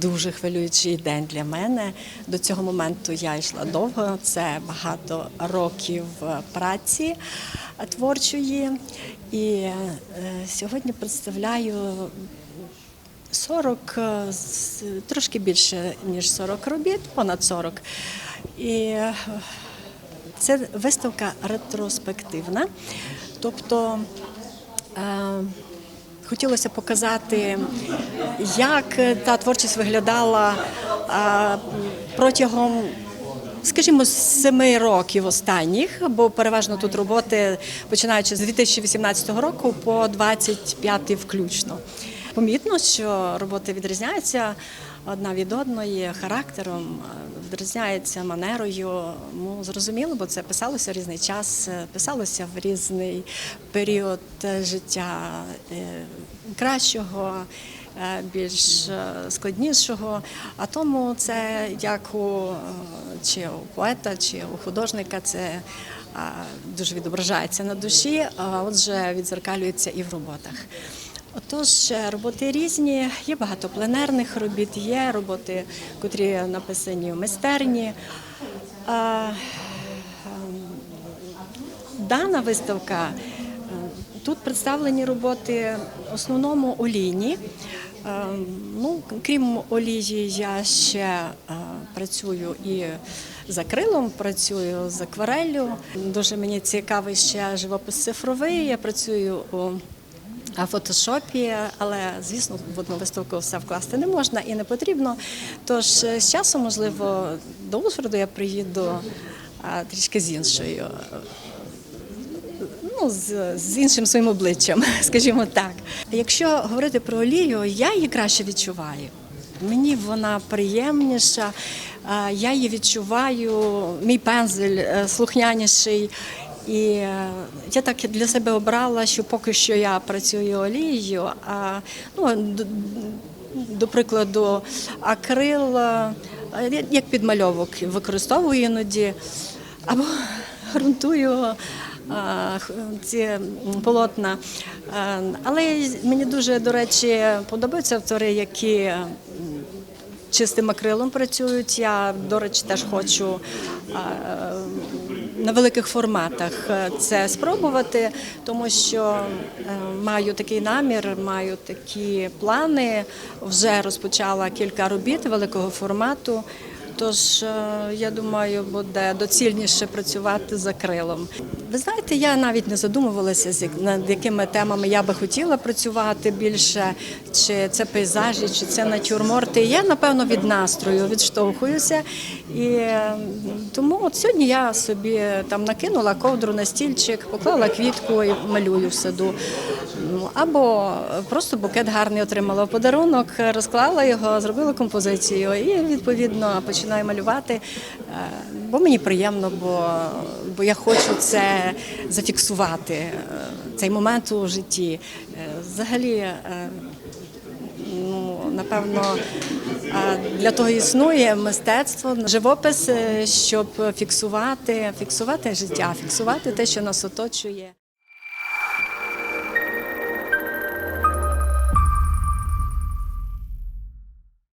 дуже хвилюючий день для мене. До цього моменту я йшла довго. Це багато років е, праці е, творчої. І е, сьогодні представляю 40, е, трошки більше ніж 40 робіт, понад 40. І це виставка ретроспективна. Тобто хотілося показати, як та творчість виглядала протягом. Скажімо, семи років останніх, бо переважно тут роботи починаючи з 2018 року по 25 включно. Помітно, що роботи відрізняються одна від одної характером, е, відрізняється манерою. Ну зрозуміло, бо це писалося в різний час, е, писалося в різний період е, життя кращого. Більш складнішого, а тому це як у чи у поета, чи у художника, це дуже відображається на душі, а отже, відзеркалюється і в роботах. Отож, е, роботи різні, є багато пленерних робіт, є роботи, котрі написані в майстерні. Ем, Дана виставка е, тут представлені роботи в основному олійні. Е, Ну, крім олії, я ще е, працюю і з акрилом, працюю з аквареллю. Дуже мені цікавий ще живопис цифровий. Я працюю у а фотошопі, але звісно, в одну виставку все вкласти не можна і не потрібно. Тож е, з часом, можливо, до Ужгороду я приїду трішки з іншою. Ну, з, з іншим своїм обличчям, скажімо так. Якщо говорити про олію, я її краще відчуваю. Мені вона приємніша, я її відчуваю, мій пензель е, слухняніший. І е, я так для себе обрала, що поки що я працюю олією, а ну, до, до прикладу, акрил, е, як підмальовок використовую іноді, або ґрунтую а, х- ці полотна. Але мені дуже, до речі, подобаються автори, які чистим акрилом працюють. Я, до речі, теж хочу на великих форматах е, це спробувати, тому що е, маю такий намір, маю такі плани. Вже розпочала кілька робіт великого формату. Тож е, я думаю, буде доцільніше працювати з акрилом. Ви знаєте, я навіть не задумувалася, над якими темами я би хотіла працювати більше, чи це пейзажі, чи це натюрморти. Я напевно від настрою відштовхуюся. І тому от сьогодні я собі там накинула ковдру на стільчик, поклала квітку і малюю в саду. Ну, Або просто букет гарний отримала в подарунок, розклала його, зробила композицію і відповідно починаю малювати. Е, Бо мені приємно, бо, бо я хочу це зафіксувати, е, цей момент у житті. Е, Взагалі. Ну, напевно, для того існує мистецтво, живопис, щоб фіксувати, фіксувати життя, фіксувати те, що нас оточує.